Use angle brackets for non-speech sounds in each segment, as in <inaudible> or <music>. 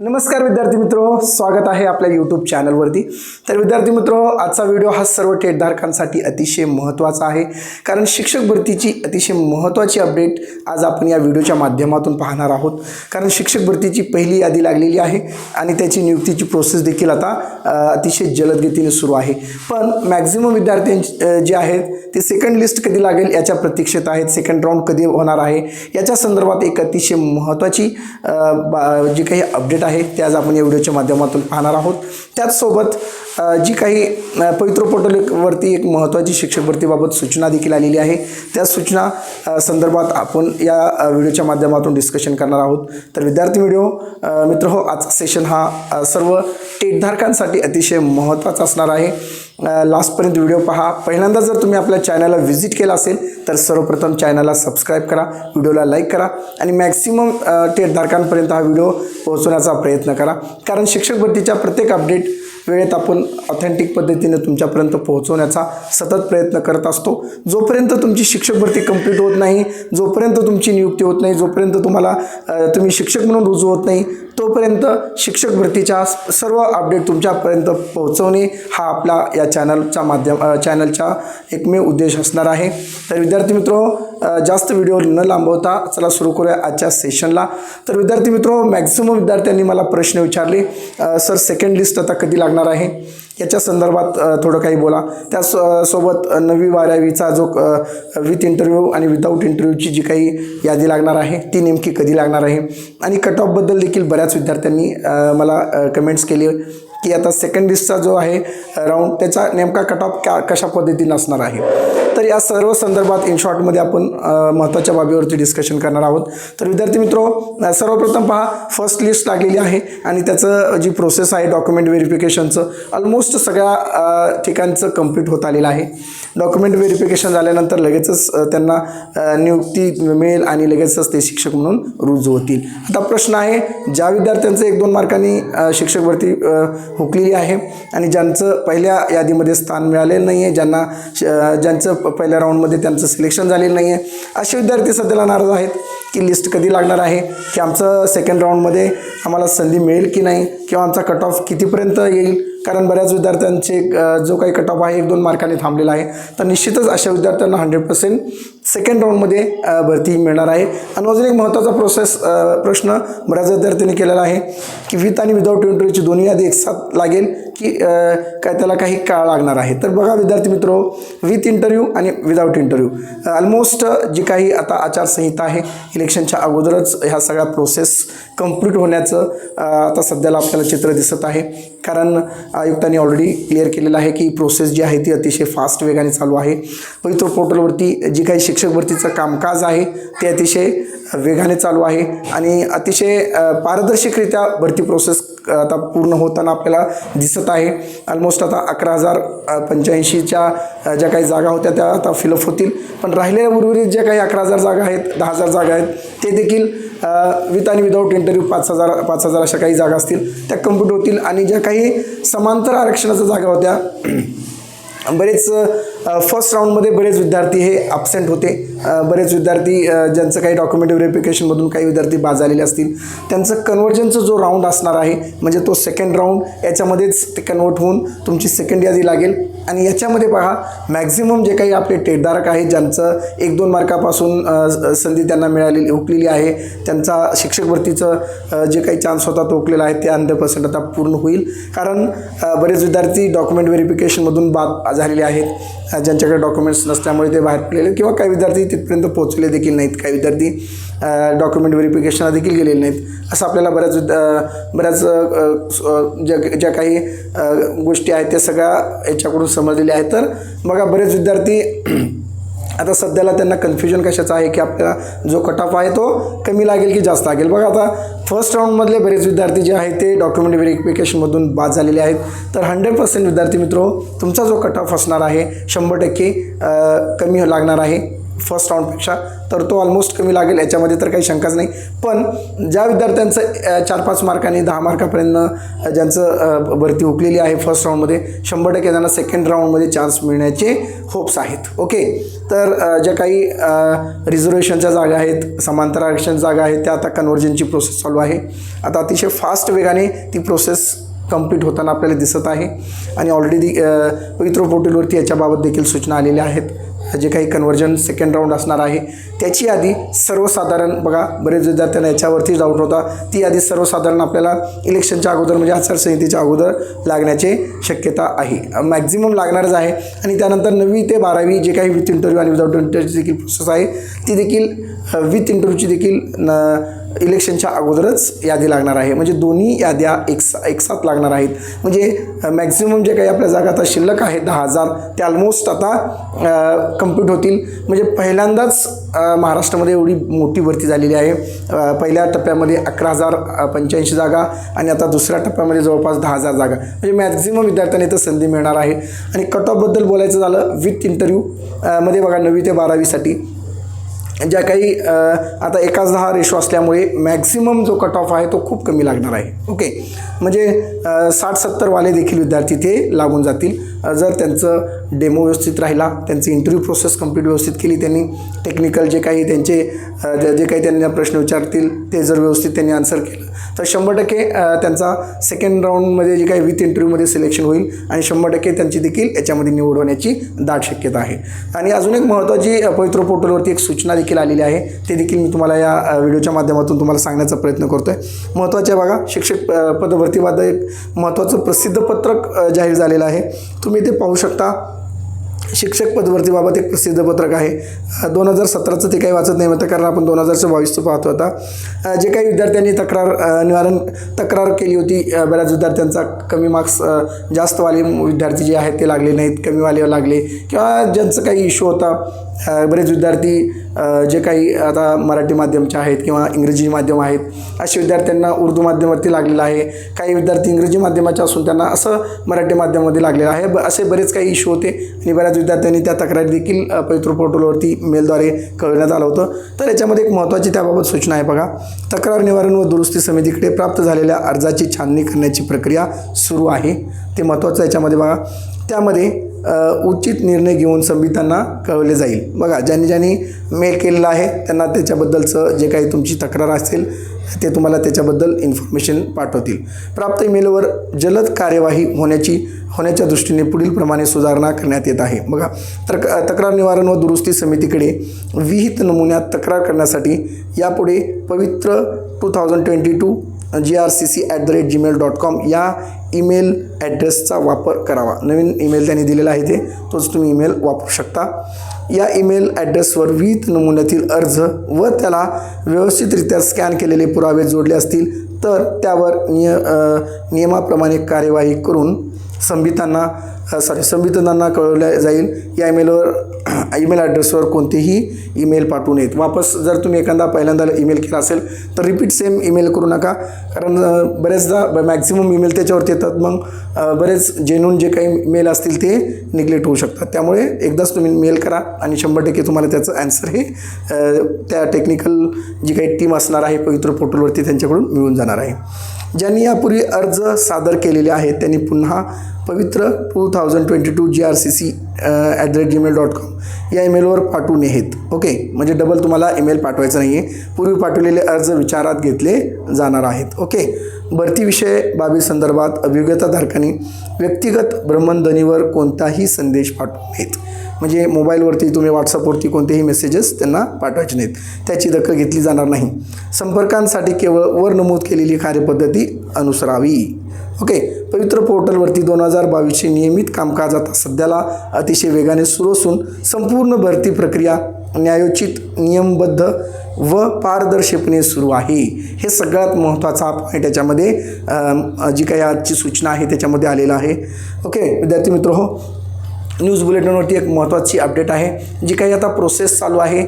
नमस्कार विद्यार्थी मित्रो स्वागत आहे आपल्या यूट्यूब चॅनलवरती तर विद्यार्थी मित्रो आजचा व्हिडिओ हा सर्व टेटधारकांसाठी अतिशय महत्त्वाचा आहे. कारण शिक्षक भरतीची अतिशय महत्त्वाची अपडेट आज आपण या व्हिडिओच्या माध्यमातून पाहणार आहोत. कारण शिक्षक भरतीची पहिली यादी लागलेली आहे आणि त्याची नियुक्तीची प्रोसेस देखील आता अतिशय जलदगतीने सुरू आहे. पण मॅक्झिमम विद्यार्थ्यांची जे आहेत ते सेकंड लिस्ट कधी लागेल याच्या प्रतीक्षेत आहेत. सेकंड राऊंड कधी होणार आहे? याच्या संदर्भात एक अतिशय महत्त्वाची बा- जी काही अपडेट आहे ते आज आपण या व्हिडिओच्या माध्यमातून पाहणार आहोत. त्याचसोबत जी काही पवित्र पोर्टलवरती एक महत्त्वाची शिक्षक भरतीबाबत सूचना देखील आलेली आहे. त्या सूचना संदर्भात आपण या व्हिडिओच्या माध्यमातून डिस्कशन करणार आहोत. तर विद्यार्थी व्हिडिओ मित्र हो आजचा सेशन हा सर्व टेटधारकांसाठी अतिशय महत्त्वाचा असणार आहे. लास्टपर्यंत व्हिडिओ पहा. पहिल्यांदा जर तुम्ही आपल्या चॅनलला व्हिजिट केला असेल तर सर्वप्रथम चॅनलला सबस्क्राईब करा व्हिडिओला लाईक करा आणि मॅक्सिमम टेटधारकांपर्यंत हा व्हिडिओ पोहोचवण्याचा प्रयत्न करा. कारण शिक्षक भरतीच्या प्रत्येक अपडेट वेळेत आपण ऑथेंटिक पद्धतीने तुमच्यापर्यंत पोहोचवण्याचा सतत प्रयत्न करत असतो. जोपर्यंत तुमची शिक्षक भरती कंप्लीट होत नाही जोपर्यंत तुमची नियुक्ती होत नाही जोपर्यंत तुम्हाला तुम्ही शिक्षक म्हणून रुजू होत नाही तोपर्यंत शिक्षक भरतीच्या सर्व अपडेट तुमच्यापर्यंत पोहोचवणे हा आपला या चॅनलच्या माध्यम चॅनलचा एकमेव उद्देश असणार आहे. तर विद्यार्थी मित्रो जास्त व्हिडिओ न लांबवता चला सुरू करूया आजच्या सेशनला तर विद्यार्थी मित्रो मॅक्झिमम विद्यार्थ्यांनी मला प्रश्न विचारले. सर सेकंड लिस्ट आता कधी लागणार आहे? याच्या संदर्भात थोडं काही बोला. त्या सो- सोबत नवी बारावीचा जो विथ इंटरव्ह्यू आणि विदाऊट इंटरव्ह्यूची जी काही यादी लागणार आहे ती नेमकी कधी लागणार आहे? आणि कट ऑफबद्दल देखील बऱ्याच विद्यार्थ्यांनी मला कमेंट्स केले. की आता सेकंड लिस्टचा जो आहे राऊंड त्याचा नेमका कट ऑफ का कशा पद्धतीने असणार आहे? तर या सर्व संदर्भात इन शॉर्टमध्ये आपण महत्त्वाच्या बाबीवरती डिस्कशन करणार आहोत. तर विद्यार्थी मित्रो सर्वप्रथम पहा फर्स्ट लिस्ट लागलेली आहे आणि त्याचं जी प्रोसेस आहे डॉक्युमेंट व्हेरिफिकेशनचं ऑलमोस्ट सगळ्या ठिकाणचं कंप्लीट होत आलेलं आहे. डॉक्युमेंट व्हेरिफिकेशन झाल्यानंतर लगेचच त्यांना नियुक्ती मिळेल आणि लगेचच ते शिक्षक म्हणून रुजू होतील. आता प्रश्न आहे ज्या विद्यार्थ्यांचं एक दोन मार्कांनी शिक्षक भरती हुकलेली आहे आणि ज्यांचं पहिल्या यादीमध्ये स्थान मिळालेलं नाही आहे ज्यांना श- ज्यांचं पहिल्या राऊंडमध्ये त्यांचं सिलेक्शन झालेलं नाही आहे असे विद्यार्थी सध्याला नाराज आहेत की लिस्ट कधी लागणार आहे की आमचं सेकंड राऊंडमध्ये आम्हाला संधी मिळेल की नाही किंवा आमचा कट ऑफ कितीपर्यंत येईल कारण बऱ्याच विद्यार्थ्यांचे जो काही कट ऑफ आहे एक दोन मार्काने थांबलेला आहे. तर निश्चितच अशा विद्यार्थ्यांना हंड्रेड पर्सेंट सेकंड राऊंडमध्ये भरती मिळणार आहे. आणि अजून एक महत्त्वाचा प्रोसेस प्रश्न बऱ्याच विद्यार्थ्यांनी केलेला आहे की विथ आणि विदाऊट इंटरव्ह्यूची दोन्ही यादी एकसाथ लागेल की काय त्याला काही काळ लागणार आहे. तर बघा विद्यार्थी मित्रो विथ इंटरव्ह्यू आणि विदाऊट इंटरव्ह्यू ऑलमोस्ट जी काही आता आचारसंहिता आहे इलेक्शनच्या अगोदरच ह्या सगळ्या प्रोसेस कंप्लीट होण्याचं आता सध्याला आपल्याला चित्र दिसत आहे. कारण आयुक्तांनी ऑलरेडी क्लिअर केलेलं आहे की प्रोसेस जी आहे ती अतिशय फास्ट वेगाने चालू आहे. पवित्र पोर्टलवरती जी काही शिक्षक भरतीचं कामकाज आहे ते अतिशय वेगाने चालू आहे. आणि अतिशय पारदर्शकरित्या भरती प्रोसेस आता पूर्ण होताना आपल्याला दिसत आहे. ऑलमोस्ट आता अकरा हजार पंच्याऐंशीच्या ज्या काही जागा होत्या त्या आता फिलअप होतील. पण राहिलेल्या उर्वरित ज्या काही अकरा हजार जागा आहेत दहा हजार जागा आहेत ते देखील विथ आणि विदाऊट इंटरव्ह्यू पाच हजार पाच हजार अशा काही जागा असतील त्या कंप्लीट होतील. आणि ज्या काही समांतर आरक्षणाच्या जागा होत्या <clears throat> बरेच फर्स्ट राऊंडमध्ये बरेच विद्यार्थी हे ॲबसेंट होते. बरेच विद्यार्थी ज्यांचं काही डॉक्युमेंट व्हेरिफिकेशनमधून काही विद्यार्थी बाद झालेले असतील त्यांचं कन्वर्जनचा जो राऊंड असणार आहे म्हणजे तो सेकंड राऊंड याच्यामध्येच ते कन्वर्ट होऊन तुमची सेकंड यादी लागेल. आणि याच्यामध्ये पहा मॅक्झिमम जे काही आपले टेटधारक आहेत ज्यांचं एक दोन मार्कापासून संधी त्यांना मिळालेली हुकलेली आहे त्यांचा शिक्षक भरतीचं जे काही चान्स होता तो हुकलेला आहे ते हंड्रेड पर्सेंट आता पूर्ण होईल. कारण बरेच विद्यार्थी डॉक्युमेंट व्हेरिफिकेशनमधून बाद झालेले आहेत. ज्यांच्याकडे डॉक्युमेंट्स नसल्यामुळे ते बाहेर पडलेले किंवा काही विद्यार्थी तिथपर्यंत पोहोचले देखील नाहीत. काही विद्यार्थी डॉक्युमेंट व्हेरिफिकेशनला देखील गेलेले नाहीत. असं आपल्याला बऱ्याच बऱ्याच ज्या ज्या काही गोष्टी आहेत त्या सगळ्या याच्याकडून समजलेल्या आहेत. तर बघा बरेच विद्यार्थी आता सध्याला त्यांना कन्फ्युजन कशाचं आहे की आपल्याला जो कट ऑफ आहे तो कमी लागेल की जास्त लागेल? बघा आता फर्स्ट राऊंडमधले बरेच विद्यार्थी जे आहेत ते डॉक्युमेंट व्हेरिफिकेशनमधून बाद झालेले आहेत. तर हंड्रेड पर्सेंट विद्यार्थी मित्रो तुमचा जो कट ऑफ असणार आहे शंभर टक्के कमी लागणार आहे. फर्स्ट राऊंडपेक्षा तर तो ऑलमोस्ट कमी लागेल. याच्यामध्ये तर काही शंकाच नाही. पण ज्या विद्यार्थ्यांचं चार पाच मार्कांनी दहा मार्कापर्यंत ज्यांचं भरती हुकलेली आहे फर्स्ट राऊंडमध्ये शंभर टक्के त्यांना सेकंड राऊंडमध्ये चान्स मिळण्याचे होप्स आहेत. ओके तर ज्या काही रिझर्वेशनच्या जागा आहेत समांतर आरक्षण जागा आहेत त्या आता कन्व्हर्जनची प्रोसेस चालू आहे. आता अतिशय फास्ट वेगाने ती प्रोसेस कंप्लीट होताना आपल्याला दिसत आहे. आणि ऑलरेडी पवित्र पोर्टलवरती याच्याबाबत देखील सूचना आलेल्या आहेत. जे काही कन्व्हर्जन सेकंड राऊंड असणार आहे त्याची यादी सर्वसाधारण बघा बरेच विद्यार्थ्यांना याच्यावरती डाऊट होता. ती यादी सर्वसाधारण आपल्याला इलेक्शनच्या अगोदर म्हणजे आचारसंहितेच्या अगोदर लागण्याची शक्यता आहे. मॅक्झिमम लागणारच आहे. आणि त्यानंतर नववी ते बारावी जे काही विथ इंटरव्ह्यू आणि विदाऊट इंटरव्ह्यूची देखील प्रोसेस आहे ती देखील विथ इंटरव्ह्यूची देखील न इलेक्शनच्या अगोदरच यादी लागणार आहे. म्हणजे दोन्ही याद्या एक एकसाथ लागणार आहेत. म्हणजे मॅक्झिमम जे काही आपल्या जागा आता शिल्लक आहे दहा हजार ते ऑलमोस्ट आता कंप्लीट होतील. म्हणजे पहिल्यांदाच महाराष्ट्रामध्ये एवढी मोठी भरती झालेली आहे. पहिल्या टप्प्यामध्ये अकरा हजार पंच्याऐंशी जागा आणि आता दुसऱ्या टप्प्यामध्ये जवळपास दहा हजार जागा. म्हणजे मॅक्झिमम विद्यार्थ्यांना इथं संधी मिळणार आहे. आणि कट ऑफबद्दल बोलायचं झालं विथ इंटरव्ह्यू मध्ये बघा नववी ते बारावीसाठी. ज्या काही आता एकाच दहा रेशो असल्यामुळे मॅक्झिमम जो कट ऑफ आहे तो खूप कमी लागणार आहे. ओके म्हणजे साठ सत्तरवाले देखील विद्यार्थी ते लागून जातील. जर त्यांचं डेमो व्यवस्थित राहिला त्यांची इंटरव्ह्यू प्रोसेस कंप्लीट व्यवस्थित केली त्यांनी टेक्निकल जे काही त्यांचे जे काही त्यांना प्रश्न विचारतील ते जर व्यवस्थित त्यांनी आन्सर केलं. तर शंभर टक्के त्यांचा सेकंड राऊंडमध्ये जे काही विथ इंटरव्ह्यूमध्ये सिलेक्शन होईल आणि शंभर टक्के त्यांची देखील याच्यामध्ये निवड होण्याची दाट शक्यता आहे. आणि अजून एक महत्त्वाची पवित्र पोर्टलवरती एक सूचना देखील आलेली आहे. ते देखील मी तुम्हाला या व्हिडिओच्या माध्यमातून तुम्हाला सांगण्याचा प्रयत्न करतो आहे महत्त्वाचे बघा शिक्षक अ, पदभरतीबाबत एक महत्त्वाचं प्रसिद्ध पत्रक जाहीर झालेलं आहे. तुम्ही ते पाहू शकता शिक्षक पदभरतीबाबत एक प्रसिद्ध पत्रक आहे. दोन हजार सतराचं ते काही वाचत नाही होतं कारण आपण दोन हजारचं बावीसचं पाहतो आता. जे काही विद्यार्थ्यांनी तक्रार निवारण तक्रार केली होती बऱ्याच विद्यार्थ्यांचा कमी मार्क्स जास्तवाले विद्यार्थी जे आहेत ते लागले नाहीत कमीवाले लागले किंवा ज्यांचं काही इश्यू होता बरेच विद्यार्थी जे काही आता मराठी माध्यमचे आहेत किंवा इंग्रजी माध्यम आहेत असे विद्यार्थ्यांना उर्दू माध्यमावरती लागलेलं आहे. काही विद्यार्थी इंग्रजी माध्यमाचे असून त्यांना असं मराठी माध्यमामध्ये लागलेलं आहे. ब असे बरेच काही इश्यू होते आणि बऱ्याच विद्यार्थ्यांनी त्या तक्रारी देखील पवित्र पोर्टलवरती मेलद्वारे कळवण्यात आलं होतं. तर याच्यामध्ये एक महत्त्वाची त्याबाबत सूचना आहे बघा. तक्रार निवारण व दुरुस्ती समितीकडे प्राप्त झालेल्या अर्जाची छाननी करण्याची प्रक्रिया सुरू आहे. ते महत्त्वाचं याच्यामध्ये बघा. त्यामध्ये उचित निर्णय घेऊन संबितांना कळवले जाईल. बघा ज्यांनी ज्यांनी मेल केलेला आहे त्यांना त्याच्याबद्दलचं जे काही तुमची तक्रार असेल ते तुम्हाला त्याच्याबद्दल इन्फॉर्मेशन पाठवतील. प्राप्त ईमेलवर जलद कार्यवाही होण्याची होण्याच्या दृष्टीने पुढील प्रमाणे सुधारणा करण्यात येत आहे. बघा तर तक्रार निवारण व दुरुस्ती समितीकडे विहित नमुन्यात तक्रार करण्यासाठी यापुढे Pavitra two thousand twenty two G R C C at the rate Gmail dot com या ईमेल ॲड्रेसचा वापर करावा. नवीन ईमेल त्यांनी दिलेला आहे ते. तोच तुम्ही ईमेल वापरू शकता. या ईमेल ॲड्रेसवर विविध नमुन्यातील अर्ज व त्याला व्यवस्थितरित्या स्कॅन केलेले पुरावे जोडले असतील तर त्यावर निय नियमाप्रमाणे कार्यवाही करून संबितांना सॉरी संबितांना कळवल्या जाईल. या ईमेलवर ईमेल ॲड्रेसवर कोणतेही ईमेल पाठवू नयेत. वापस जर तुम्ही एखादा पहिल्यांदा ईमेल केला असेल तर रिपीट सेम ईमेल करू नका. कारण बरेचदा मॅक्झिमम ईमेल त्याच्यावरती येतात. मग बरेच जेनून जे काही मेल असतील ते निग्लेक्ट होऊ शकतात. त्यामुळे एकदाच तुम्ही मेल करा आणि शंभर टक्के तुम्हाला त्याचं ॲन्सर हे त्या टेक्निकल जी काही टीम असणार आहे पवित्र पोर्टलवरती त्यांच्याकडून मिळून जाणार आहे. ज्यांनी यापूर्वी अर्ज सादर केलेले आहेत त्यांनी पुन्हा Pavitra two thousand twenty two G R C C at the rate Gmail dot com या ईमेलवर पाठवू नयेत. ओके म्हणजे डबल तुम्हाला ईमेल पाठवायचं नाही आहे पूर्वी पाठवलेले अर्ज विचारात घेतले जाणार आहेत. ओके भरतीविषय बाबी संदर्भात अभियोग्यताधारकांनी व्यक्तिगत भ्रमणध्वनीवर कोणताही संदेश पाठवू नयेत. म्हणजे मोबाईलवरती तुम्ही व्हॉट्सअपवरती कोणतेही मेसेजेस त्यांना पाठवायचे नाहीत. त्याची दखल घेतली जाणार नाही. संपर्कांसाठी केवळ वर नमूद केलेली कार्यपद्धती अनुसरावी. ओके पवित्र पोर्टलवरती दोन हजार बावीसचे नियमित कामकाज आता सध्याला अतिशय वेगाने सुरू असून संपूर्ण भरती प्रक्रिया न्यायोचित नियमबद्ध व पारदर्शकपणे सुरू आहे. हे सगळ्यात महत्त्वाचा पॉईंट याच्यामध्ये जी काही आजची सूचना आहे त्याच्यामध्ये आलेला आहे. ओके विद्यार्थी मित्र हो न्यूज बुलेटिनवरती एक महत्त्वाची अपडेट आहे जी काही आता प्रोसेस चालू आहे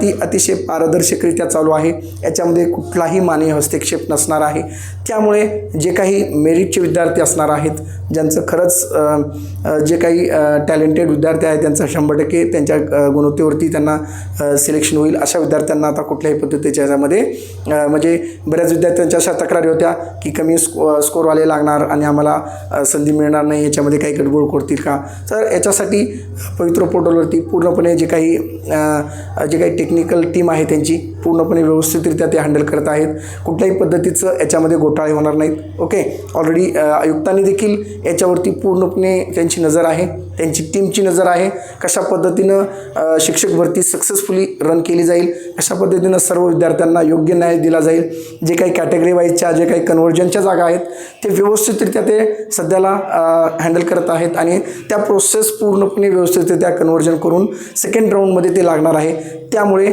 ती अतिशय पारदर्शकरित्या चालू आहे. याच्यामध्ये कुठलाही मानवी हस्तक्षेप नसणार आहे. त्यामुळे जे काही मेरिटचे विद्यार्थी असणार आहेत ज्यांचं खरंच जे काही टॅलेंटेड विद्यार्थी आहेत त्यांचं शंभर टक्के त्यांच्या गुणवत्तेवरती त्यांना सिलेक्शन होईल. अशा विद्यार्थ्यांना आता कुठल्याही पद्धतीच्या ह्याच्यामध्ये म्हणजे बऱ्याच विद्यार्थ्यांच्या अशा तक्रारी होत्या की कमी स्को स्कोरवाले लागणार आणि आम्हाला संधी मिळणार नाही याच्यामध्ये काही गडबड करतील का? तर याच्यासाठी पवित्र पोर्टलवरती पूर्णपणे जे काही जे काही टेक्निकल टीम आहे त्यांची पूर्णपणे व्यवस्थितरित्या ते हँडल करत आहेत. कुठल्याही पद्धतीचं याच्यामध्ये घोटाळे होणार नाहीत. ओके ऑलरेडी आयुक्तांनी देखील याच्यावरती पूर्णपणे त्यांची नजर आहे. त्यांची टीमची नजर आहे. कशा पद्धतीनं शिक्षक भरती सक्सेसफुली रन केली जाईल? कशा पद्धतीनं सर्व विद्यार्थ्यांना योग्य न्याय दिला जाईल? जे काही कॅटेगरी वाईजच्या जे काही कन्व्हर्जनच्या जागा आहेत ते व्यवस्थितरित्या ते सध्याला हँडल करत आहेत आणि त्या प्रोसेस पूर्णपणे व्यवस्थितरित्या कन्वर्जन करून सेकंड राऊंडमध्ये ते लागणार आहे. त्यामुळे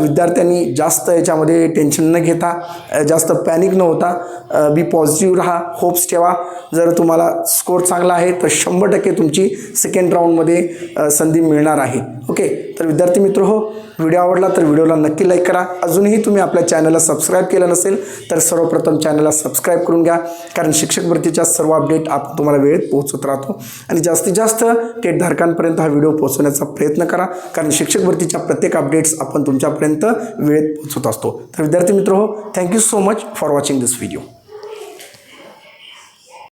विद्यार्थ्यांनी जास्त याच्यामध्ये टेन्शन न घेता जास्त पॅनिक न होता बी पॉझिटिव्ह राहा होप्स ठेवा. जर तुम्हाला स्कोर चांगला आहे तर शंभर टक्के तुमची सेकंड राऊंडमध्ये संधी मिळणार आहे. ओके तर विद्यार्थी मित्र हो व्हिडिओ आवडला तर व्हिडिओला नक्की लाईक करा. अजूनही तुम्ही आपल्या चॅनलला सबस्क्राईब केलं नसेल तर सर्वप्रथम चॅनलला सबस्क्राईब करून घ्या. कारण शिक्षक भरतीच्या सर्व अपडेट आपण तुम्हाला वेळेत पोहोचत राहतो. आणि जास्तीत जास्त टेटधारकांपर्यंत हा व्हिडिओ पोहोचवण्याचा प्रयत्न करा. कारण शिक्षक भरतीच्या प्रत्येक अपडेट्स आपण तुमच्यापर्यंत वेळेत पोहोचत असतो. तर विद्यार्थी मित्र हो thank you so much for watching this video